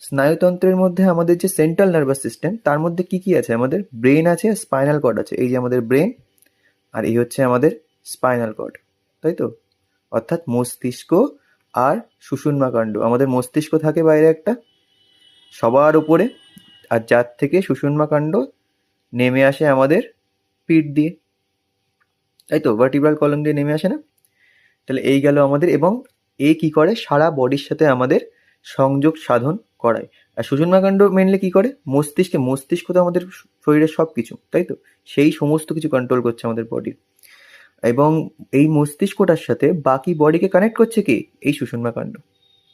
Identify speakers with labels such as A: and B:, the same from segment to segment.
A: স্নায়ুতন্ত্রের মধ্যে আমাদের যে সেন্ট্রাল নার্ভাস সিস্টেম তার মধ্যে কি কি আছে? আমাদের ব্রেন আছে স্পাইনাল কর্ড আছে। এই যে আমাদের ব্রেন আর এই হচ্ছে আমাদের স্পাইনাল কর্ড তাই তো? অর্থাৎ মস্তিষ্ক আর সুষুম্নাকাণ্ড। আমাদের মস্তিষ্ক থাকে বাইরে একটা, সবার উপরে, আর যার থেকে সুষুম্নাকাণ্ড নেমে আসে আমাদের পিঠ দিয়ে, তাই তো? ভার্টিব্রাল কলম দিয়ে নেমে আসে না? তাহলে এই গেল আমাদের এবং এ কি করে? সারা বডির সাথে আমাদের সংযোগ সাধন করায়। আর সুষুম্নাকাণ্ড মেনলি কি করে? মস্তিষ্কে, মস্তিষ্ক তো আমাদের শরীরের সব কিছু তাই তো? সেই সমস্ত কিছু কন্ট্রোল করছে আমাদের বডি এবং এই মস্তিষ্কটার সাথে বাকি বডিকে কানেক্ট করছে কি? এই সুষুম্নাকাণ্ড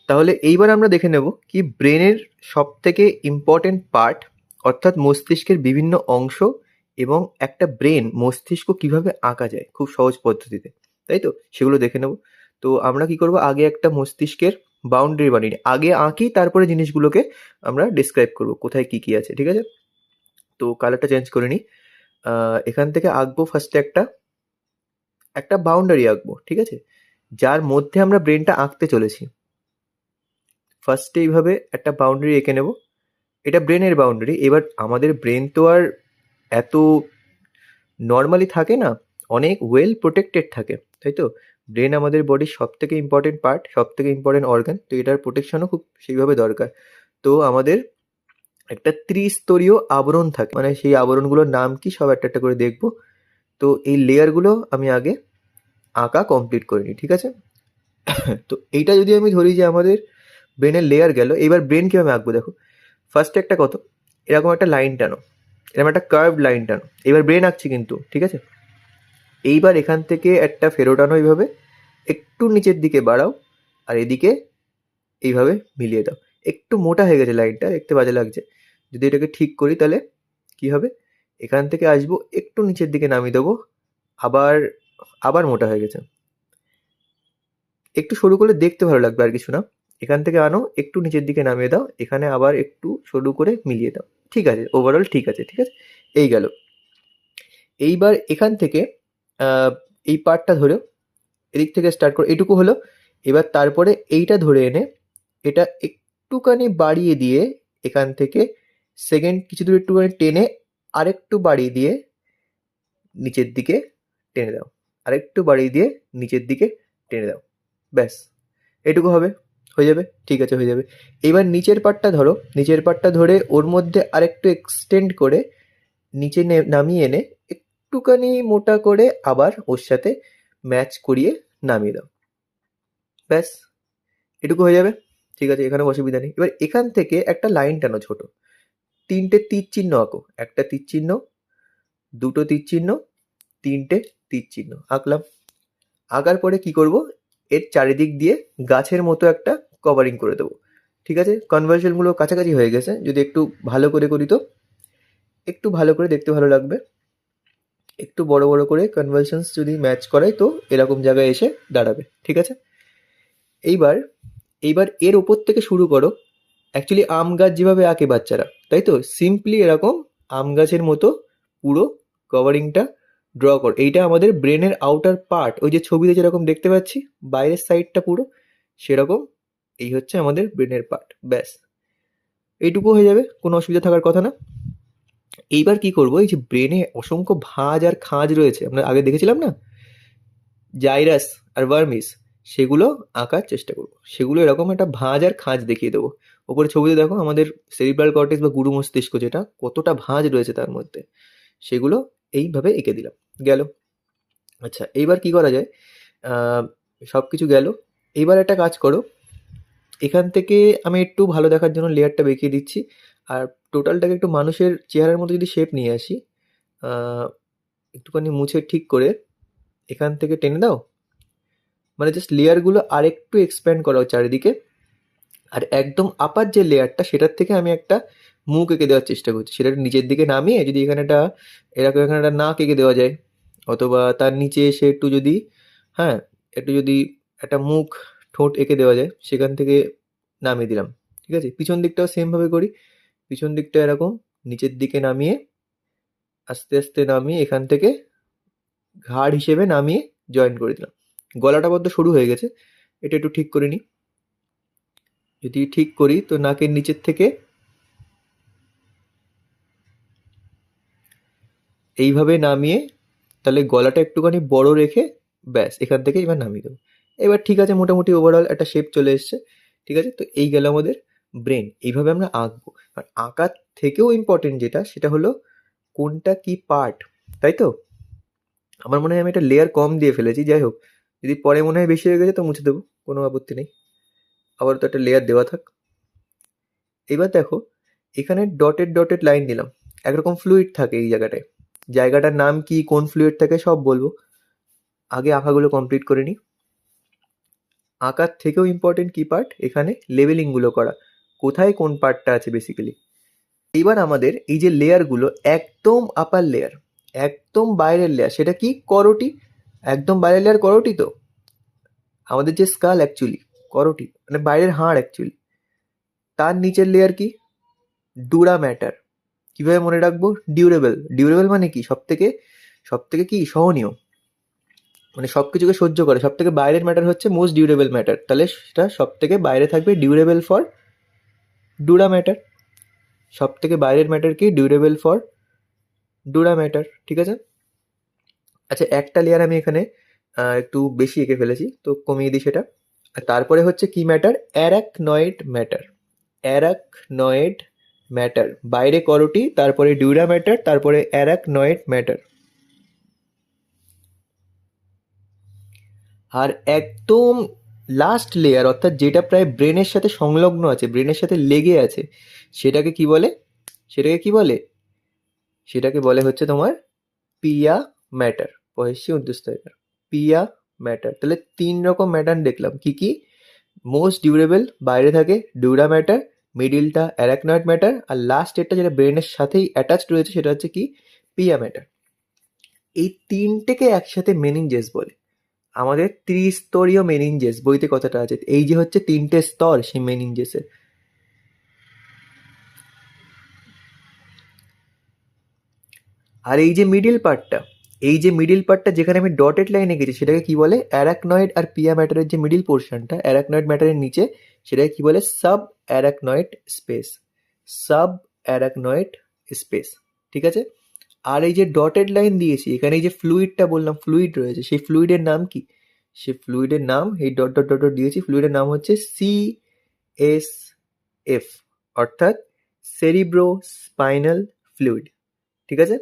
A: তাহলে এইবার আমরা দেখে নেব কি ব্রেনের সব থেকে ইম্পর্টেন্ট পার্ট অর্থাৎ মস্তিষ্কের বিভিন্ন অংশ এবং একটা ব্রেন মস্তিষ্ক কীভাবে আঁকা যায়, খুব সহজ পদ্ধতিতে, তাই তো? সেগুলো দেখে নেব। তো আমরা কি করব? আগে একটা মস্তিষ্কের বাউন্ডারি বানিয়ে নিই। আগে আঁকি, তারপরে জিনিসগুলোকে আমরা ডিসক্রাইব করব, কোথায় কি কি আছে, ঠিক আছে? তো কালারটা চেঞ্জ করে নিই। এখান থেকে আঁকবো ফার্স্টে একটা একটা বাউন্ডারি আঁকবো, ঠিক আছে? যার মধ্যে আমরা ব্রেনটা আঁকতে চলেছি। ফার্স্টে এইভাবে একটা বাউন্ডারি এঁকে নেব। এটা ব্রেনের বাউন্ডারি এবার আমাদের ব্রেন তো আর এত নর্মালি থাকে না, অনেক ওয়েল প্রোটেক্টেড থাকে, তাই তো? ব্রেন আমাদের বডির সব থেকে ইম্পর্টেন্ট পার্ট সব থেকে ইম্পর্টেন্ট অর্গান তো এটার প্রোটেকশনও খুব সেইভাবে দরকার। তো আমাদের একটা ত্রিস্তরীয় আবরণ থাকে মানে সেই আবরণগুলোর নাম কি সব একটা একটা করে দেখব। তো এই লেয়ারগুলো আমি আগে আঁকা কমপ্লিট করে নিই, ঠিক আছে? তো এইটা যদি আমি ধরি যে আমাদের ব্রেনের লেয়ার গেল এবার ব্রেন কীভাবে আঁকবো দেখো? ফার্স্টে একটা কত? এরকম একটা লাইন টানো, এরকম একটা কার্ভ লাইন টানো। এবার ব্রেন আঁকছি কিন্তু, ঠিক আছে? এইবার এখান থেকে একটা ফেরোটানো এইভাবে। একটু নিচের দিকে বাড়াও আর এদিকে এইভাবে মিলিয়ে দাও। একটু মোটা হয়ে গেছে লাইনটা, দেখতে বাজে লাগছে। যদি এটাকে ঠিক করি তাহলে কি হবে? এখান থেকে আসব, একটু নিচের দিকে নামিয়ে দেবো, আবার আবার মোটা হয়ে গেছে। একটু সরু করলে দেখতে ভালো লাগবে আর কিছু না। এখান থেকে আনো, একটু নিচের দিকে নামিয়ে দাও, এখানে আবার একটু সরু করে মিলিয়ে দাও। ঠিক আছে ওভারঅল ঠিক আছে ঠিক আছে? এই গেল। এইবার এখান থেকে এই পার্টটা ধরেও এদিক থেকে স্টার্ট করে। এটুকু হলো, এবার তারপরে এইটা ধরে এনে এটা একটুখানি বাড়িয়ে দিয়ে এখান থেকে সেকেন্ড কিছু দূর একটুখানি টেনে আরেকটু বাড়িয়ে দিয়ে নিচের দিকে টেনে দাও। আরেকটু বাড়িয়ে দিয়ে নিচের দিকে টেনে দাও। ব্যাস, এটুকু হবে, হয়ে যাবে, ঠিক আছে, হয়ে যাবে। এবার নিচের পার্টটা ধরো, নিচের পার্টটা ধরে ওর মধ্যে আরেকটু এক্সটেন্ড করে নিচে নামিয়ে এনে একটুখানি মোটা করে আবার ওর সাথে ম্যাচ করিয়ে নামিয়ে দাও। ব্যাস, এটুকু হয়ে যাবে। ঠিক আছে এখানে অসুবিধা নেই। এবার এখান থেকে একটা লাইন টানো ছোট। তিনটে তীর চিহ্ন আঁকো। একটা তীর চিহ্ন দুটো তীর চিহ্ন তিনটে তীর চিহ্ন আঁকলাম। আঁকার পরে কি করব? এর চারিদিক দিয়ে গাছের মতো একটা কভারিং করে দেবো। ঠিক আছে কনভার্সনগুলো কাছাকাছি হয়ে গেছে। যদি একটু ভালো করে করি তো? একটু ভালো করে দেখতে ভালো লাগবে। একটু বড় বড় করে কনভার্সনস যদি ম্যাচ করাই তো এরকম জায়গায় এসে দাঁড়াবে, ঠিক আছে? এইবার এইবার এর ওপর থেকে শুরু করো। অ্যাকচুয়ালি আম গাছ যেভাবে আঁকে বাচ্চারা, তাই তো? সিম্পলি এরকম আম গাছের মতো পুরো কভারিংটা ড্র কর। এইটা আমাদের ব্রেনের আউটার পার্ট ওই যে ছবিতে যেরকম দেখতে পাচ্ছি, বাইরের সাইডটা পুরো, সেরকম এই হচ্ছে আমাদের ব্রেনের পার্ট ব্যাস। এইটুকু হয়ে যাবে, কোনো অসুবিধা থাকার কথা না। এইবার কি করব? এই যে ব্রেনে অসংখ্য ভাঁজ আর খাঁজ রয়েছে। আমরা আগে দেখেছিলাম না? জাইরাস আর ভার্মিস, সেগুলো আঁকার চেষ্টা করব। সেগুলো এরকম একটা ভাঁজ আর খাঁজ দেখিয়ে দেবো। ওপরে ছবিতে দেখো আমাদের সেরিব্রাল কর্টেক্স বা গুরু মস্তিষ্ক যেটা, কতটা ভাঁজ রয়েছে তার মধ্যে। সেগুলো এইভাবে এঁকে দিলাম। গেল। আচ্ছা এইবার কি করা যায়? সব কিছু গেল। এইবার একটা কাজ করো। এখান থেকে আমি একটু ভালো দেখার জন্য লেয়ারটা বেঁকিয়ে দিচ্ছি। আর টোটালটাকে একটু মানুষের চেহারার মতো যদি শেপ নিয়ে আসি একটুখানি মুছে ঠিক করে এখান থেকে টেনে দাও। মানে জাস্ট লেয়ারগুলো আরেকটু এক্সপ্যান্ড করাও চারিদিকে। আর একদম আপার যে লেয়ারটা সেটার থেকে আমি একটা মুখ এঁকে দেওয়ার চেষ্টা করছি। সেটা নিচের দিকে নামিয়ে যদি এখানে একটা, এরকম এখানে একটা নাক এঁকে দেওয়া যায়, অথবা তার নিচে এসে একটু যদি হ্যাঁ একটু যদি একটা মুখ ঠোঁট এঁকে দেওয়া যায়, সেখান থেকে নামিয়ে দিলাম। ঠিক আছে? পিছন দিকটাও সেমভাবে করি। পিছন দিকটা এরকম, নিচের দিকে নামিয়ে আস্তে আস্তে নামিয়ে এখান থেকে ঘাড় হিসেবে নামিয়ে জয়েন করে দিলাম। গলাটা বদ্ধ শুরু হয়ে গেছে, এটা একটু ঠিক করে নিই যদি ঠিক করি তো নাকের নিচের থেকে এইভাবে নামিয়ে তাহলে গলাটা একটুখানি বড় রেখে ব্যাস, এখান থেকে এবার নামিয়ে দেবো। এবার ঠিক আছে, মোটামুটি ওভারঅল একটা শেপ চলে এসছে, ঠিক আছে? তো এই গেল আমাদের ব্রেন এইভাবে আমরা আঁকবো। আর আঁকার থেকেও ইম্পর্টেন্ট যেটা, সেটা হলো কোনটা কি পার্ট তাই তো? আমার মনে হয় আমি একটা লেয়ার কম দিয়ে ফেলেছি, যাই হোক। যদি পরে মনে হয় বেশি হয়ে গেছে তো মুছে দেবো, কোনো আপত্তি নেই। আবার তো একটা লেয়ার দেওয়া থাক। এবার দেখো, এখানে ডটেড ডটেড লাইন দিলাম। একরকম ফ্লুইড থাকে এই জায়গাটায়। জায়গাটার নাম কি, কোন ফ্লুইড থাকে, সব বলব। আগে আঁকাগুলো কমপ্লিট করে নিই। আঁকার থেকেও ইম্পর্টেন্ট কি পার্ট এখানে লেভেলিংগুলো করা। কোথায় কোন পার্টটা আছে বেসিক্যালি এইবার আমাদের এই যে লেয়ারগুলো একদম আপার লেয়ার একদম বাইরের লেয়ার সেটা কি? করটি। একদম বাইরের লেয়ার করটি তো? আমাদের যে স্কাল অ্যাকচুয়ালি করটি মানে বাইরের হাড় অ্যাকচুয়ালি তার নিচের লেয়ার কি? ডুরা ম্যাটার কীভাবে মনে রাখব? ডিউরেবল ডিউরেবল মানে কি? সব থেকে সব থেকে কি? সহনীয়। মানে সব কিছুকে সহ্য করে। সব থেকে বাইরের ম্যাটার হচ্ছে মোস্ট ডিউরেবল ম্যাটার তাহলে সেটা সব থেকে বাইরে থাকবে ডিউরেবল ফর ডুরা ম্যাটার সব থেকে বাইরের ম্যাটার কি? ডিউরেবল ফর ডুরা ম্যাটার, ঠিক আছে? আচ্ছা একটা লেয়ার আমি এখানে একটু বেশি এঁকে ফেলেছি, তো কমিয়ে দিই সেটা। আর তারপরে হচ্ছে কি matter? Arachnoid matter. Arachnoid matter. বাইরে করোটি, তারপরে ডিউরা ম্যাটার, তারপরে অ্যারাকনয়েড ম্যাটার। আর একদম লাস্ট লেয়ার অর্থাৎ যেটা প্রায় ব্রেনের সাথে সংলগ্ন আছে ব্রেনের সাথে লেগে আছে, সেটাকে কি বলে? সেটাকে কি বলে? সেটাকে বলে হচ্ছে তোমার পিয়া ম্যাটার পয়সি উদ্দেশ্য পিয়া ম্যাটার তাহলে তিন রকম ম্যাটার দেখলাম। কি কি? মোস্ট ডিউরেবল বাইরে থাকে ডিউরা ম্যাটার মিডিলটা অ্যারাকনয়েড ম্যাটার আর লাস্ট এরটা যেটা ব্রেনের সাথেই অ্যাটাচড রয়েছে, সেটা হচ্ছে কি? পিয়া ম্যাটার এই তিনটেকে একসাথে মেনিনজেস বলে। আমাদের ত্রিস্তরীয় মেনিনজেস বইতে কথাটা আছে। এই যে হচ্ছে তিনটে স্তর সেই মেনিনজেসের আর এই যে মিডিল পার্টটা এই যে মিডিল পার্টটা যেখানে আমি ডটেড লাইন এঁকেছি সেটাকে কি বলে? অ্যারাকনয়েড আর পিয়া ম্যাটারের যে মিডিল পোর্শনটা অ্যারাকনয়েড ম্যাটারের নিচে, সেটাকে কি বলে? Sub arachnoid space sub arachnoid space ঠিক আছে? আর এই যে ডটেড লাইন দিয়েছি, এখানে এই যে ফ্লুইডটা বললাম ফ্লুইড রয়েছে, সেই ফ্লুইডের নাম কি? সেই ফ্লুইডের নাম, এই ডট ডট ডট ডট দিয়েছি ফ্লুইডের নাম হচ্ছে সি এস এফ অর্থাৎ সেরিব্রো স্পাইনাল ফ্লুইড ঠিক আছে?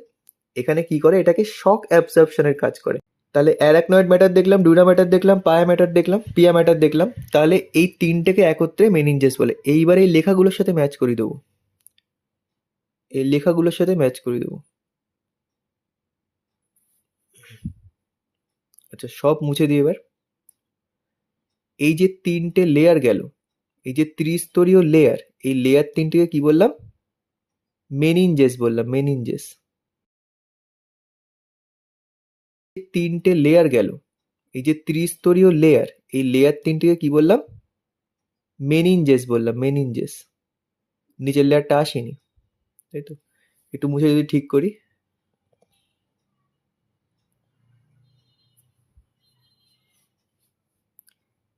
A: এখানে কি করে? এটাকে শক অ্যাবজর্পশনের কাজ করে। তাহলে অ্যারাকনয়েড ম্যাটার দেখলাম ডুরা ম্যাটার দেখলাম পায়া ম্যাটার দেখলাম পিয়া ম্যাটার দেখলাম, তাহলে এই তিনটেকে একত্রে মেনিনজেস বলে। এইবার এই লেখাগুলোর সাথে ম্যাচ করে দেবো। এই লেখাগুলোর সাথে ম্যাচ করে দেবো। আচ্ছা সব মুছে দিই এবার। এই যে তিনটে লেয়ার গেল, এই যে ত্রিস্তরীয় লেয়ার এই লেয়ার তিনটিকে কি বললাম? মেনিনজেস বললাম মেনিনজেস তিনটে লেয়ার গেল, এই যে ত্রিস্তরীয় লেয়ার এই লেয়ার তিনটিকে কি বললাম? মেনিনজেস বললাম মেনিনজেস নিচের লেয়ারটা আসেনি, তাই তো? একটু মুছে যদি ঠিক করি।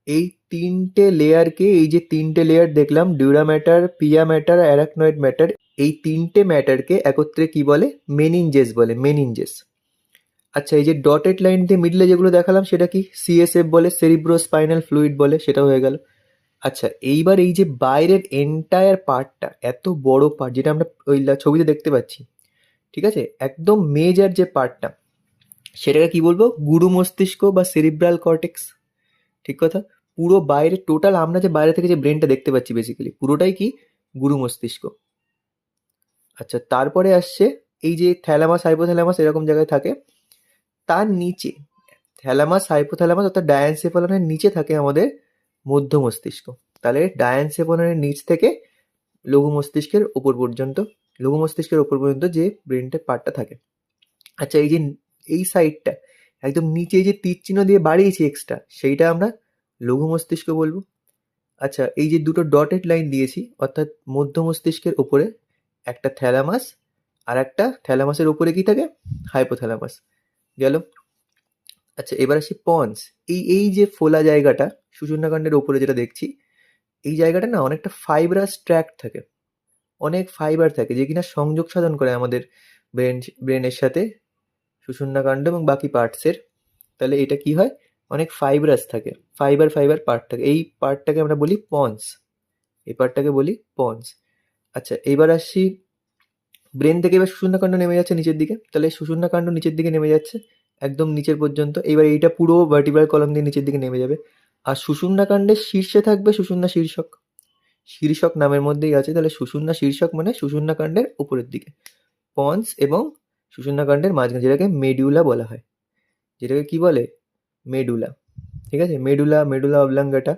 A: এই তিনটে লেয়ারকে এই যে তিনটে লেয়ার দেখলাম dura matter pia matter arachnoid matter এই তিনটে ম্যাটারকে একত্রে কি বলে? মেনিনজেস বলে মেনিনজেস আচ্ছা এই যে ডটেড লাইন দিয়ে মিডলে যেগুলো দেখালাম, সেটা কি? সিএসএফ বলে সেরিব্রো স্পাইনাল ফ্লুইড বলে, সেটা হয়ে গেল। আচ্ছা এইবার এই যে বাইরের এন্টায়ার পার্টটা এত বড় পার্ট যেটা আমরা ওই ছবিতে দেখতে পাচ্ছি, ঠিক আছে? একদম মেজার যে পার্টটা সেটাকে কি বলব? গুরু মস্তিষ্ক বা সেরিব্রাল কর্টেক্স ঠিক কথা? পুরো বাইরে টোটাল আমরা যে বাইরে থেকে যে ব্রেনটা দেখতে পাচ্ছি বেসিক্যালি পুরোটাই কি? গুরু মস্তিষ্ক। আচ্ছা তারপরে আসছে এই যে থ্যালামাস হাইপোথ্যালামাস এরকম জায়গায় থাকে, তার নিচে থ্যালামাস হাইপোথ্যালামাস অর্থাৎ ডায়ানসেফালনের নিচে থাকে আমাদের মধ্য মস্তিষ্ক। তাহলে ডায়ানসেফালনের নিচ থেকে লঘু মস্তিষ্কের ওপর পর্যন্ত, লঘু মস্তিষ্কের ওপর পর্যন্ত যে ব্রেনটার পার্টটা থাকে। আচ্ছা এই যে, এই সাইডটা একদম নিচে যে তীর চিহ্ন দিয়ে বাড়িয়েছি এক্সট্রা সেইটা আমরা লঘু মস্তিষ্ক বলব? আচ্ছা এই যে দুটো ডটেড লাইন দিয়েছি, অর্থাৎ মধ্য মস্তিষ্কের ওপরে একটা থ্যালামাস আর একটা থ্যালামাসের ওপরে কি থাকে? হাইপোথ্যালামাস গেল? আচ্ছা এবার আসি পন্স এই এই যে ফোলা জায়গাটা সূচনাকাণ্ডের ওপরে যেটা দেখছি, এই জায়গাটা না অনেকটা ফাইব্রাস ট্র্যাক থাকে। অনেক ফাইবার থাকে, যে কিনা সংযোগ সাধন করে আমাদের ব্রেন ব্রেনের সাথে সুষুম্নাকাণ্ড এবং বাকি পার্টসের তাহলে এটা কি হয়? অনেক ফাইব্রাস থাকে ফাইবার ফাইবার পার্ট থাকে। এই পার্টটাকে আমরা বলি পন্স এই পার্টটাকে বলি পন্স আচ্ছা এবার আসছি ব্রেন থেকে এবার সুষুম্নাকাণ্ড নেমে যাচ্ছে নিচের দিকে। তাহলে সুষুম্নাকাণ্ড নিচের দিকে নেমে যাচ্ছে, একদম নিচের পর্যন্ত। এবার এইটা পুরো ভার্টিব্রাল কলম দিয়ে নিচের দিকে নেমে যাবে। আর সুষুম্নাকাণ্ডের শীর্ষে থাকবে সুষুম্না শীর্ষক। শীর্ষক নামের মধ্যেই আছে, তাহলে সুষুম্না শীর্ষক মানে সুষুম্নাকাণ্ডের উপরের দিকে। পন্স এবং সুষুম্নাকাণ্ডের মাঝখানে, যেটাকে মেডিউলা বলা হয়। যেটাকে কি বলে? মেডুলা, ঠিক আছে? মেডুলা মেডুলা অবলাঙ্গাটা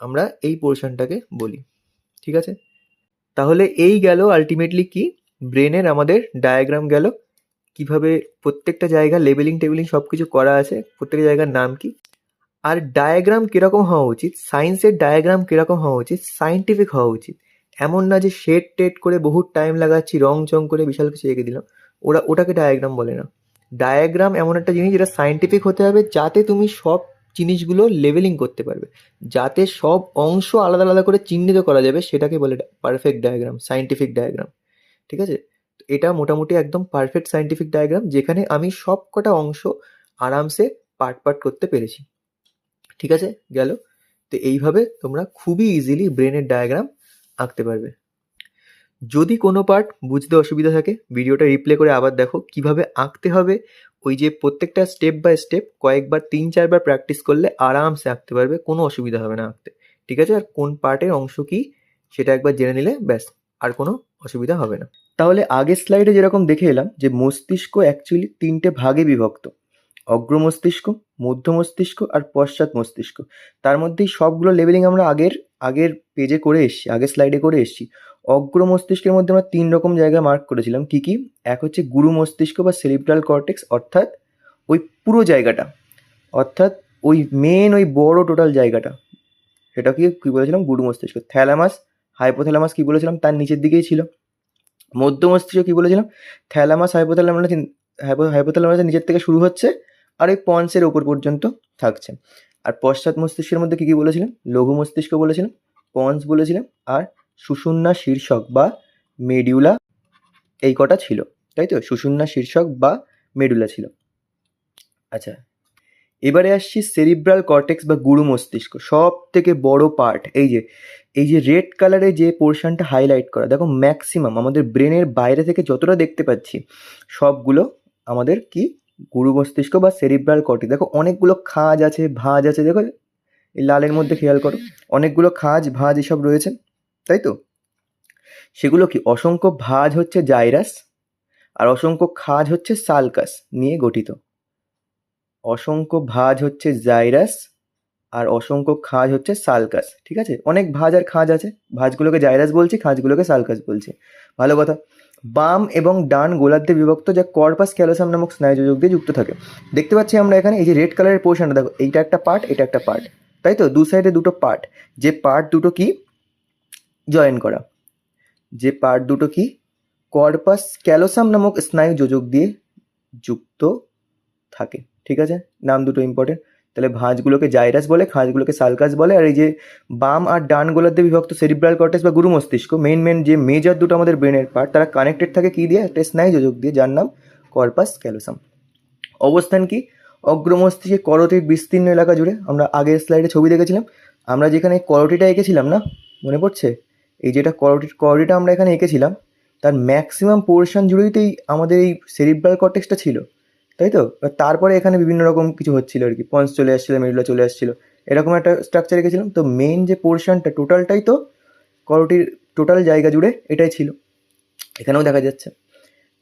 A: আমরা এই পোর্শনটাকে বলি, ঠিক আছে? তাহলে এই গেল আলটিমেটলি কি? ব্রেনের আমাদের ডায়াগ্রাম গেল, কীভাবে প্রত্যেকটা জায়গা লেবেলিং টেবিলিং সব কিছু করা আছে, প্রত্যেকটা জায়গার নাম কি? আর ডায়াগ্রাম কীরকম হওয়া উচিত? সায়েন্সের ডায়াগ্রাম কীরকম হওয়া উচিত? সায়েন্টিফিক হওয়া উচিত। এমন না যে শেড টেড করে বহু টাইম লাগাচ্ছি, রং চং করে বিশাল কিছু এঁকে দিলাম, ওরা ওটাকে ডায়াগ্রাম বলে না। ডায়াগ্রাম এমন একটা জিনিস যেটা সায়েন্টিফিক হতে হবে যাতে তুমি সব জিনিসগুলো লেভেলিং করতে পারবে। যাতে সব অংশ আলাদা আলাদা করে চিহ্নিত করা যাবে, সেটাকে বলে পারফেক্ট ডায়াগ্রাম সায়েন্টিফিক ডায়াগ্রাম ঠিক আছে? এটা মোটামুটি একদম পারফেক্ট সায়েন্টিফিক ডায়াগ্রাম যেখানে আমি সব কটা অংশ আরামসে পার্ট পার্ট করতে পেরেছি। ঠিক আছে? গেল? তো এইভাবে তোমরা খুবই ইজিলি ব্রেনের ডায়াগ্রাম আঁকতে পারবে। যদি কোনো পার্ট বুঝতে অসুবিধা থাকে, ভিডিওটা রিপ্লে করে আবার দেখো কীভাবে আঁকতে হবে। ওই যে প্রত্যেকটা স্টেপ বাই স্টেপ কয়েকবার, তিন, চারবার প্র্যাকটিস করলে আরামসে আঁকতে পারবে, কোনো অসুবিধা হবে না আঁকতে। ঠিক আছে? আর কোন পার্টের অংশ কি, সেটা একবার জেনে নিলে ব্যাস, আর কোনো অসুবিধা হবে না। তাহলে আগের স্লাইডে যেরকম দেখে এলাম যে মস্তিষ্ক অ্যাকচুয়ালি তিনটে ভাগে বিভক্ত। অগ্র মস্তিষ্ক, মধ্য মস্তিষ্ক আর পশ্চাৎ মস্তিষ্ক। তার মধ্যেই সবগুলো লেভেলিং আমরা আগের আগের পেজে করে এসেছি, আগের স্লাইডে করে এসেছি। অগ্র মস্তিষ্কের মধ্যে আমরা তিন রকম জায়গা মার্ক করেছিলাম। কি কি? এক হচ্ছে গুরু মস্তিষ্ক বা সেরিব্রাল কর্টেক্স অর্থাৎ ওই পুরো জায়গাটা, অর্থাৎ ওই মেন ওই বড় টোটাল জায়গাটা। সেটা কি, কী বলেছিলাম? গুরু মস্তিষ্ক। থ্যালামাস হাইপোথ্যালামাস কী বলেছিলাম? তার নিচের দিকেই ছিল। মধ্য মস্তিষ্ক কী বলেছিলাম? থ্যালামাস হাইপোথ্যালামাস হাইপোথ্যালামাসের নিচের থেকে শুরু হচ্ছে আর ওই পন্সের ওপর পর্যন্ত থাকছে। আর পশ্চাৎ মস্তিষ্কের মধ্যে কী কী বলেছিলাম? লঘু মস্তিষ্ক বলেছিলাম পন্স বলেছিলাম আর সুষুম্না শীর্ষক বা মেডিউলা এই কটা ছিল, তাই তো? সুষুম্না শীর্ষক বা মেডুলা ছিল। আচ্ছা এবারে আসছি সেরিব্রাল কর্টেক্স বা গুরু মস্তিষ্ক সব থেকে বড় পার্ট এই যে এই যে রেড কালারে যে পোর্শনটা হাইলাইট করা, দেখো ম্যাক্সিমাম আমাদের ব্রেনের বাইরে থেকে যতটা দেখতে পাচ্ছি, সবগুলো আমাদের কি? গুরু মস্তিষ্ক বা সেরিব্রাল কর্টেক্স দেখো অনেকগুলো খাজ আছে, ভাঁজ আছে, দেখো এই লালের মধ্যে খেয়াল করো, অনেকগুলো খাজ, ভাঁজ এসব রয়েছে। তাই তো? সেগুলো কি অসংখ্য ভাঁজ হচ্ছে জাইরাস আর অসংখ্য খাজ হচ্ছে সালকাস নিয়ে গঠিত? অসংখ্য ভাঁজ হচ্ছে জাইরাস আর অসংখ্য খাজ হচ্ছে সালকাস, ঠিক আছে? অনেক ভাজ আর খাজ আছে। ভাঁজগুলোকে জাইরাস বলছি, খাজগুলোকে সালকাস বলছি। ভালো কথা। বাম এবং ডান গোলার্ধে বিভক্ত যা কর্পাস ক্যালোসাম নামক স্নায়ুযোজক দিয়ে যুক্ত থাকে। দেখতে পাচ্ছি আমরা এখানে এই যে রেড কালারের পোর্শনটা, দেখো, এইটা একটা পার্ট, এটা একটা পার্ট, তাই তো? দু সাইডে দুটো পার্ট। যে পার্ট দুটো কি? জয়েন করা। যে পার্ট দুটো কি? কর্পাস ক্যালোসাম নামক স্নায়ু যোজক দিয়ে যুক্ত থাকে। ঠিক আছে? নাম দুটো ইম্পর্টেন্ট তাহলে ভাঁজগুলোকে জাইরাস বলে, খাঁজগুলোকে সালকাস বলে, আর এই যে বাম আর ডান গোলার্ধে বিভক্ত সেরিব্রাল কর্টেক্স বা গুরু মস্তিষ্ক মেন মেন যে মেজর দুটো আমাদের ব্রেনের পার্ট তারা কানেক্টেড থাকে কী দিয়ে? একটা স্নায়ু যোজক দিয়ে, যার নাম কর্পাস ক্যালোসাম অবস্থান কি? অগ্র মস্তিষ্কে করটির বিস্তীর্ণ এলাকা জুড়ে। আমরা আগের স্লাইডে ছবি দেখেছিলাম। আমরা যেখানে করটিটা এঁকেছিলাম না? মনে পড়ছে? এই যেটা করটি করটিটা আমরা এখানে এঁকেছিলাম, তার ম্যাক্সিমাম পোর্শন জুড়েই আমাদের এই সেরিব্রাল কর্টেক্সটা ছিল, তাই তো? তারপরে এখানে বিভিন্ন রকম কিছু হচ্ছিল আর কি পন্স চলে আসছিল মেডুলা চলে আসছিল, এরকম একটা স্ট্রাকচার রেখেছিলাম তো মেন যে পোর্শনটা টোটালটাই তো করটির টোটাল জায়গা জুড়ে এটাই ছিল। এখানেও দেখা যাচ্ছে।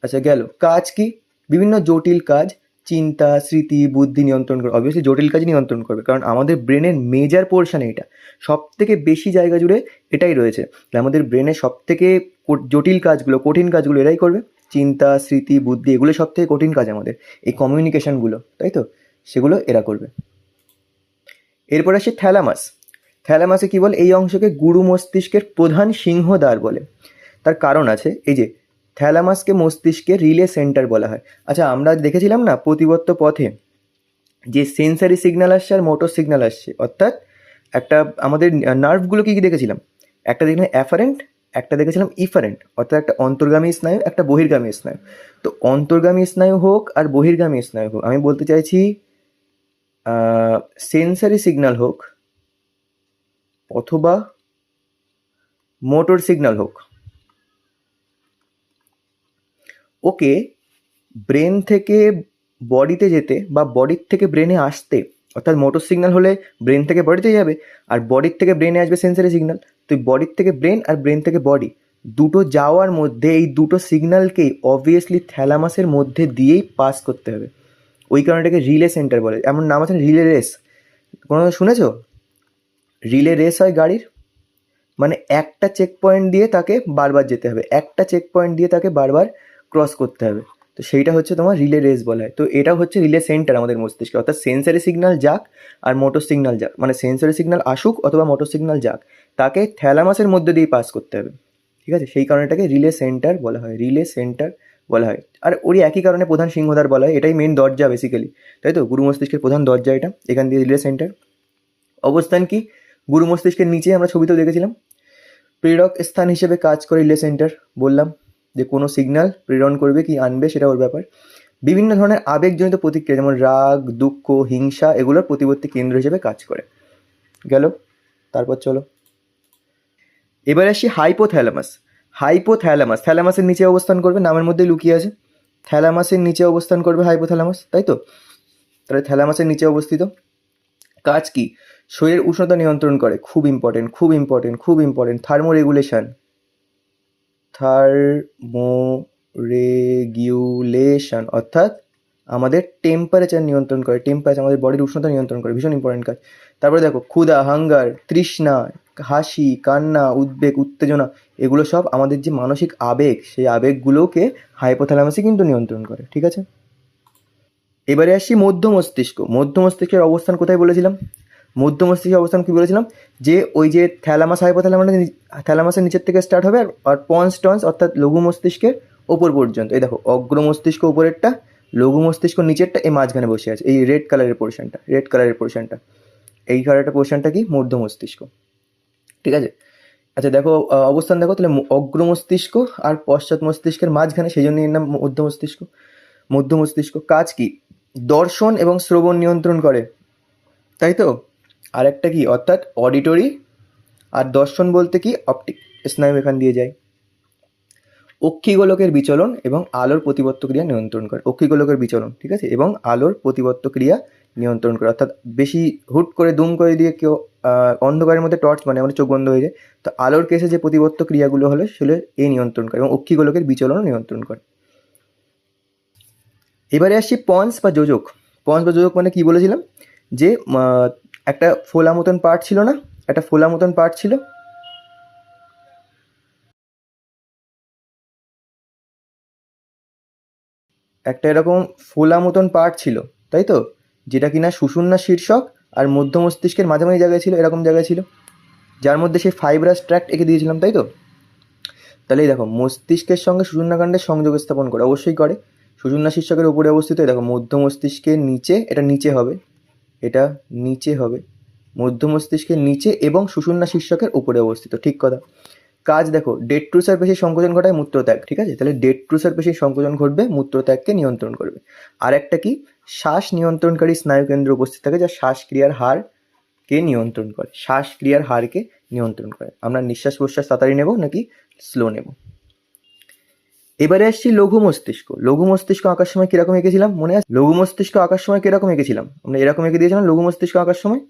A: আচ্ছা গেল। কাজ কি? বিভিন্ন জটিল কাজ। চিন্তা, স্মৃতি, বুদ্ধি নিয়ন্ত্রণ করে অবভিয়াসলি জটিল কাজ নিয়ন্ত্রণ করবে। কারণ আমাদের ব্রেনের মেজার পোর্শন এটা সব থেকে বেশি জায়গা জুড়ে এটাই রয়েছে। আমাদের ব্রেনের সব থেকে জটিল কাজগুলো, কঠিন কাজগুলো এরাই করবে। চিন্তা, স্মৃতি, বুদ্ধি, এগুলো সব থেকে কঠিন কাজ আমাদের। এই কমিউনিকেশনগুলো তাই তো? সেগুলো এরা করবে। এরপর আসে থ্যালামাস থ্যালামাসে কী বলে? এই অংশকে গুরু মস্তিষ্কের প্রধান সিংহদ্বার বলে। তার কারণ আছে, এই যে থ্যালামাসকে মস্তিষ্কে রিলে সেন্টার বলা হয়। আচ্ছা আমরা দেখেছিলাম না প্রতিবর্ত পথে যে সেন্সারি সিগন্যাল আসছে আর মোটর সিগন্যাল আসছে। অর্থাৎ একটা আমাদের নার্ভগুলো কী কী দেখেছিলাম? একটা দেখলাম অ্যাফারেন্ট, একটা দেখেছিলাম ইফারেন্ট, অর্থাৎ একটা অন্তর্গামী স্নায়ু, একটা বহির্গামী স্নায়ু। তো অন্তর্গামী স্নায়ু হোক আর বহির্গামী স্নায়ু হোক, আমি বলতে চাইছি সেন্সারি সিগন্যাল হোক অথবা মোটর সিগন্যাল হোক ওকে ব্রেন থেকে বডিতে যেতে বা বডির থেকে ব্রেনে আসতে, অর্থাৎ মোটর সিগনাল হলে ব্রেন থেকে বডিতে যাবে আর বডির থেকে ব্রেনে আসবে সেন্সারি সিগনাল তো বডির থেকে ব্রেন আর ব্রেন থেকে বডি দুটো যাওয়ার মধ্যে এই দুটো সিগনালকেই অবভিয়াসলি থ্যালামাসের মধ্যে দিয়েই পাস করতে হবে। ওই কারণে এটাকে রিলে সেন্টার বলে। এমন নাম আছে রিলে রেস। কোনো শুনেছ? রিলে রেস হয় গাড়ির? মানে একটা চেক পয়েন্ট দিয়ে তাকে বারবার যেতে হবে। একটা চেক পয়েন্ট দিয়ে তাকে বারবার ক্রস করতে হবে। তো সেইটা হচ্ছে তোমার রিলে রেস বলা হয়। তো এটা হচ্ছে রিলে সেন্টার আমাদের মস্তিষ্কে। অর্থাৎ সেন্সারি সিগনাল যাক আর মোটর সিগনাল যাক। মানে সেন্সারি সিগনাল আসুক অথবা মোটর সিগনাল যাক, তাকে থ্যালামাসের মধ্যে দিয়ে পাস করতে হবে। ঠিক আছে? সেই কারণে এটাকে রিলে সেন্টার বলা হয়। রিলে সেন্টার বলা হয়। আর ওরই একই কারণে প্রধান সিংহদ্বার বলা হয়। এটাই মেন দরজা বেসিক্যালি তাই তো? গুরু মস্তিষ্কের প্রধান দরজা এটা। এখান দিয়ে রিলে সেন্টার অবস্থান কি? গুরু মস্তিষ্কের নিচে আমরা ছবিতেও দেখেছিলাম। প্রেরক স্থান হিসেবে কাজ করে রিলে সেন্টার বললাম। যে কোনো সিগন্যাল প্রেরণ করবে কি আনবে সেটা ওর ব্যাপার। বিভিন্ন ধরনের আবেগজনিত প্রতিক্রিয়া যেমন রাগ, দুঃখ, হিংসা এগুলোর প্রতিবর্তী কেন্দ্র হিসেবে কাজ করে। গেল, তারপর চলো। এবার আসি হাইপোথ্যালামাস হাইপোথ্যালামাস থ্যালামাসের নিচে অবস্থান করবে, নামের মধ্যে লুকিয়ে আছে। থ্যালামাসের নিচে অবস্থান করবে হাইপোথ্যালামাস তাই তো? তাহলে থ্যালামাসের নিচে অবস্থিত। কাজ কি? শরীরের উষ্ণতা নিয়ন্ত্রণ করে, খুব ইম্পর্টেন্ট খুব ইম্পর্টেন্ট খুব important thermoregulation thermoregulation অর্থাৎ আমাদের টেম্পারেচার নিয়ন্ত্রণ করে টেম্পারেচার আমাদের বডির উষ্ণতা নিয়ন্ত্রণ করে, ভীষণ ইম্পর্টেন্ট কাজ। তারপরে দেখো, ক্ষুধা হাঙ্গার তৃষ্ণা, হাসি, কান্না, উদ্বেগ, উত্তেজনা, এগুলো সব আমাদের যে মানসিক আবেগ, সেই আবেগগুলোকে হাইপোথ্যালামাসই কিন্তু নিয়ন্ত্রণ করে, ঠিক আছে? এবারে আসি মধ্য মস্তিষ্ক মধ্য মস্তিষ্কের অবস্থান কোথায় বলেছিলাম? মধ্য মস্তিষ্কের অবস্থান কী বলেছিলাম? যে ওই যে থ্যালামাস হাইপোথ্যালামাস থ্যালামাসের নিচের থেকে স্টার্ট হবে আর- পন্স টন্স অর্থাৎ লঘু মস্তিষ্কের ওপর পর্যন্ত। এই দেখো, অগ্র মস্তিষ্ক উপরেরটা, লঘু মস্তিষ্ক নিচেরটা এই মাঝখানে বসে আছে। এই রেড কালারের পোর্শনটা রেড কালারের পোর্শনটা এই কালারের পোর্শনটা কি? মধ্য মস্তিষ্ক ঠিক আছে? আচ্ছা দেখো অবস্থান দেখো, তাহলে অগ্র মস্তিষ্ক আর পশ্চাৎ মস্তিষ্কের মাঝখানে সেই জন্য এর নাম মধ্য মস্তিষ্ক মধ্য মস্তিষ্ক কাজ কি? দর্শন এবং শ্রবণ নিয়ন্ত্রণ করে। তাই তো? আরেকটা কি? অর্থাৎ অডিটরি আর দর্শন বলতে কি? অপটিক স্নায়ু এখান দিয়ে যায়। অক্ষিগোলকের বিচলন এবং আলোর প্রতিবর্ত ক্রিয়া নিয়ন্ত্রণ করে। অক্ষিগোলকের বিচলন, ঠিক আছে? এবং আলোর প্রতিবর্ত ক্রিয়া নিয়ন্ত্রণ করে। অর্থাৎ বেশি হুট করে দুম করে দিয়ে কেউ অন্ধকারের মধ্যে টর্চ মানে আমাদের চোখ বন্ধ হয়ে যায়। তো আলোর কেসে যে প্রতিবর্ত ক্রিয়াগুলো হলো, সেগুলো এই নিয়ন্ত্রণ করে এবং অক্ষিগোলকের বিচলনও নিয়ন্ত্রণ করে। এবারে আসছি পন্স বা যোজক। পন্স বা যোজক মানে কি বলেছিলাম? যে একটা ফোলা মতন পার্ট ছিল না? একটা ফোলা মতন পার্ট ছিল? একটা এরকম ফোলা মতন পার্ট ছিল, তাই তো? যেটা কিনা সুষুম্না শীর্ষক আর মধ্য মস্তিষ্কের মাঝামাঝি জায়গায় ছিল, এরকম জায়গায় ছিল। যার মধ্যে সেই ফাইব্রাস ট্র্যাক্ট এঁকে দিয়েছিলাম, তাই তো? তাহলে দেখো, মস্তিষ্কের সঙ্গে সুষুম্নাকাণ্ডের সংযোগ স্থাপন করে, অবশ্যই করে। সুষুম্না শীর্ষকের উপরে অবস্থিত দেখো মধ্য মস্তিষ্কের নিচে, এটা নিচে হবে। এটা নিচে হবে। মধ্য মস্তিষ্কের নিচে এবং সুষুম্না শীর্ষকের উপরে অবস্থিত, ঠিক কথা। কাজ দেখো ডেড ট্রুসার পেশির সংকোচন ঘটায় মূত্রত্যাগ, ঠিক আছে? তাহলে ডেড ট্রুসার পেশির সংকোচন ঘটবে, মূত্রত্যাগকে নিয়ন্ত্রণ করবে। আর একটা কি? শ্বাস নিয়ন্ত্রণকারী স্নায়ুকেন্দ্র উপস্থিত থাকে, যা শ্বাসক্রিয়ার হারকে নিয়ন্ত্রণ করে। শ্বাসক্রিয়ার হারকে নিয়ন্ত্রণ করে। আমরা নিঃশ্বাস প্রশ্বাস তাড়াতাড়ি নেব নাকি স্লো নেব? এবারে আসছি লঘু মস্তিষ্ক। লঘু মস্তিষ্ক আঁকার সময় কীরকম এঁকেছিলাম? মনে আছে? লঘু মস্তিষ্ক আঁকার সময় কীরকম এঁকেছিলাম? আমরা এরকম এঁকে দিয়েছিলাম, লঘু মস্তিষ্ক আঁকার সময়।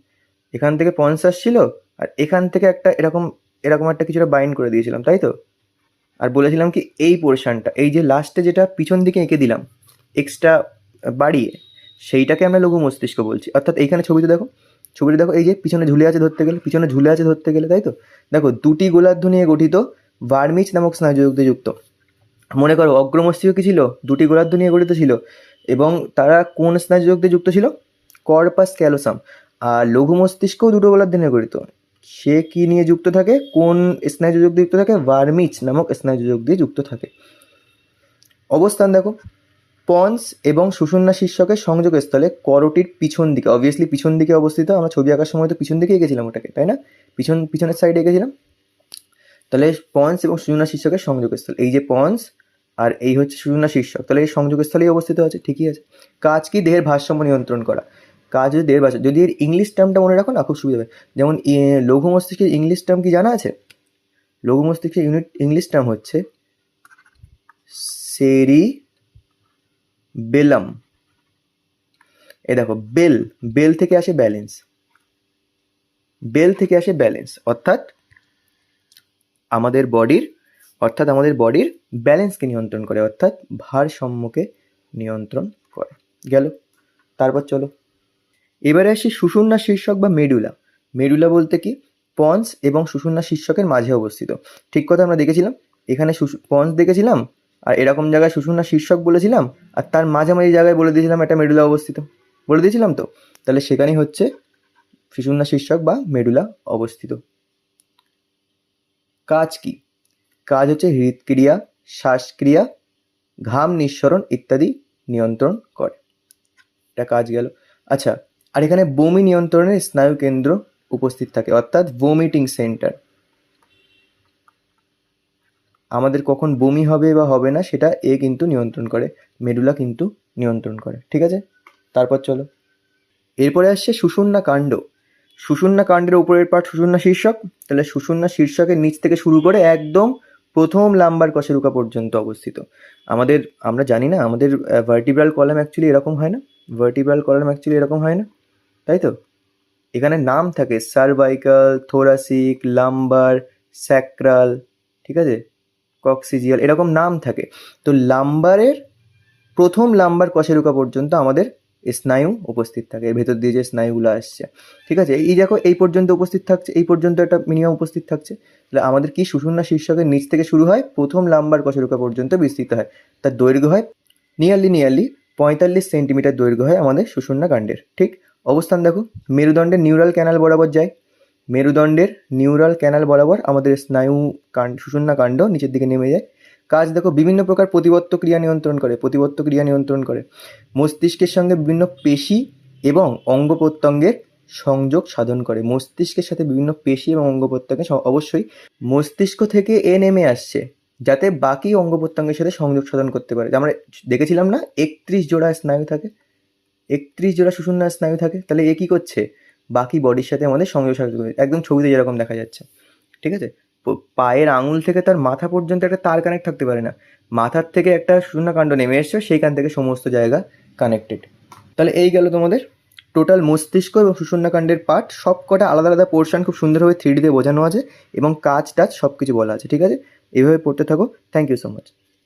A: এখান থেকে পঞ্চাশ ছিল, আর এখান থেকে একটা এরকম এরকম একটা কিছুটা বাইন্ড করে দিয়েছিলাম, তাই তো? আর বলেছিলাম কি, এই পোর্শনটা এই যে লাস্টে যেটা পিছন দিকে এঁকে দিলাম এক্সট্রা বাড়িয়ে, সেইটাকে আমরা লঘু মস্তিষ্ক বলছি। অর্থাৎ এইখানে ছবিতে দেখো ছবিটা দেখো এই যে পিছনে ঝুলে আছে ধরতে গেলে, পিছনে ঝুলে আছে ধরতে গেলে, তাই তো? দেখো, দুটি গোলার্ধ নিয়ে গঠিত ভার্মিচ নামক স্নায়ুযুক্ত যুক্ত। মনে করো অগ্র মস্তিষ্ক কি ছিল? দুটি গোলার্ধ নিয়ে গঠিত ছিল। এবং তারা কোন স্নায়ুযুক্ত যুক্ত ছিল? Corpus callosum. আর লঘু মস্তিষ্কও দুটো গোলার্ধ নিয়ে গঠিত। সে কি নিয়ে যুক্ত থাকে? কোন স্নায়ুযোগ দিয়ে যুক্ত থাকে? ভার্মিচ নামক স্নায়ুযোগ দিয়ে যুক্ত থাকে। অবস্থান দেখো। পন্স এবং সুষুম্না শীর্ষকের সংযোগ স্থলে করটির পিছন দিকে অবভিয়াসলি পিছন দিকে অবস্থিত। আমরা ছবি আঁকার সময় তো পিছন দিকে এঁকেছিলাম ওটাকে, তাই না? পিছন, পিছনের সাইডে এঁকেছিলাম। তাহলে পন্স এবং সুষুম্না শীর্ষকের সংযোগস্থল এই যে পন্স আর এই হচ্ছে সুষুম্না শীর্ষক। তাহলে এই সংযোগস্থলেই অবস্থিত আছে, ঠিকই আছে। কাজ কি? দেহের ভারসাম্য নিয়ন্ত্রণ করা। কাজ যদি দেহের ভাষা যদি এর ইংলিশ টার্মটা মনে রাখো না, খুব সুবিধা হবে। যেমন লঘু মস্তিষ্কের ইংলিশ টার্ম কি জানা আছে? লঘু মস্তিষ্কের ইউনিট ইংলিশ টার্ম হচ্ছে সেরি বেলাম এ দেখো বেল বেল থেকে আসে ব্যালেন্স বেল থেকে আসে ব্যালেন্স অর্থাৎ আমাদের বডির অর্থাৎ আমাদের বডির ব্যালেন্সকে নিয়ন্ত্রণ করে, অর্থাৎ ভারসাম্যকে নিয়ন্ত্রণ করে। গেল? তারপর চলো। এবারে আসি সুষুম্না শীর্ষক বা মেডুলা। মেডুলা বলতে কি? পন্স এবং সুষুম্না শীর্ষকের মাঝে অবস্থিত। ঠিক কথা আমরা দেখেছিলাম? এখানে পন্স দেখেছিলাম? আর এরকম জায়গায় সুষুম্না শীর্ষক বলেছিলাম? আর তার মাঝামাঝি জায়গায় বলে দিয়েছিলাম একটা মেডুলা অবস্থিত। বলে দিয়েছিলাম তো? তাহলে সেখানেই হচ্ছে সুষুম্না শীর্ষক বা মেডুলা অবস্থিত। কাজ কি? কাজ হচ্ছে হৃদক্রিয়া শ্বাসক্রিয়া, ঘাম নিঃসরণ ইত্যাদি নিয়ন্ত্রণ করে। এটা কাজ গেল। আচ্ছা আর এখানে বমি নিয়ন্ত্রণের স্নায়ু কেন্দ্র উপস্থিত থাকে, অর্থাৎ ভমিটিং সেন্টার আমাদের কখন বমি হবে বা হবে না, সেটা এ কিন্তু নিয়ন্ত্রণ করে, মেডুলা কিন্তু নিয়ন্ত্রণ করে, ঠিক আছে? তারপর চলো। এরপরে আসছে সুষুম্না কাণ্ড। সুষুম্না কাণ্ডের উপরের পাঠ সুষুম্না শীর্ষক, তাহলে সুষুম্না শীর্ষকের নিচ থেকে শুরু করে একদম প্রথম লাম্বার কশেরুকা পর্যন্ত অবস্থিত। আমাদের, আমরা জানি না, আমাদের ভার্টিব্রাল কলাম অ্যাকচুয়ালি এরকম হয় না? ভার্টিব্রাল কলাম অ্যাকচুয়ালি এরকম হয় না? তাই তো? এখানে নাম থাকে সার্ভাইকাল থোরাসিক লাম্বার স্যাক্রাল ঠিক আছে? কক্সিজিয়াল এরকম নাম থাকে। তো লাম্বারের প্রথম লাম্বার কশেরুকা পর্যন্ত আমাদের স্নায়ু উপস্থিত থাকে, এর ভেতর দিয়ে যে স্নায়ুগুলো আসছে। ঠিক আছে? এই দেখো, এই পর্যন্ত উপস্থিত থাকছে, এই পর্যন্ত একটা মিনিমাম উপস্থিত থাকছে। তাহলে আমাদের কি সুষুম্না শীর্ষকের নিচ থেকে শুরু হয়? প্রথম লাম্বার কশেরুকা পর্যন্ত বিস্তৃত হয়। তার দৈর্ঘ্য হয় নিয়ারলি নিয়ারলি পঁয়তাল্লিশ সেন্টিমিটার দৈর্ঘ্য হয় আমাদের সুষুম্না কাণ্ডের। ঠিক? অবস্থান দেখো, মেরুদণ্ডের নিউরাল ক্যানাল বরাবর যায়। মেরুদণ্ডের নিউরাল ক্যানাল বরাবর আমাদের স্নায়ু কাণ্ড, সুষুম্না কাণ্ড নিচের দিকে নেমে যায়। কাজ দেখো, বিভিন্ন প্রকার প্রতিবত্ত ক্রিয়া নিয়ন্ত্রণ করে, প্রতিবত্ত ক্রিয়া নিয়ন্ত্রণ করে। মস্তিষ্কের সঙ্গে বিভিন্ন পেশি এবং অঙ্গ প্রত্যঙ্গের সংযোগ সাধন করে। মস্তিষ্কের সাথে বিভিন্ন পেশি এবং অঙ্গ প্রত্যঙ্গে অবশ্যই মস্তিষ্ক থেকে এ নেমে আসছে, যাতে বাকি অঙ্গ প্রত্যঙ্গের সাথে সংযোগ সাধন করতে পারে। আমরা দেখেছিলাম না, একত্রিশ জোড়া স্নায়ু থাকে? একত্রিশ জোড়া সুষুম্না স্নায়ু থাকে? তাহলে এ কী করছে? বাকি বডির সাথে আমাদের সংযোগ সাধন করে একদম ছবিতে যেরকম দেখা যাচ্ছে। ঠিক আছে? পায়ের আঙুল থেকে তার মাথা পর্যন্ত একটা তার কানেক্ট থাকতে পারে না। মাথার থেকে একটা শূন্যকাণ্ড নেমে এসছে, সেইখান থেকে সমস্ত জায়গা কানেক্টেড তাহলে এই গেল তোমাদের। টোটাল মস্তিষ্ক এবং সুষুম্নাকাণ্ডের পার্ট সব কটা আলাদা আলাদা পোর্শন খুব সুন্দরভাবে থ্রি ডিতে বোঝানো আছে এবং কাজ টাচ সব কিছু বলা আছে, ঠিক আছে? এভাবে পড়তে থাকো। Thank you so much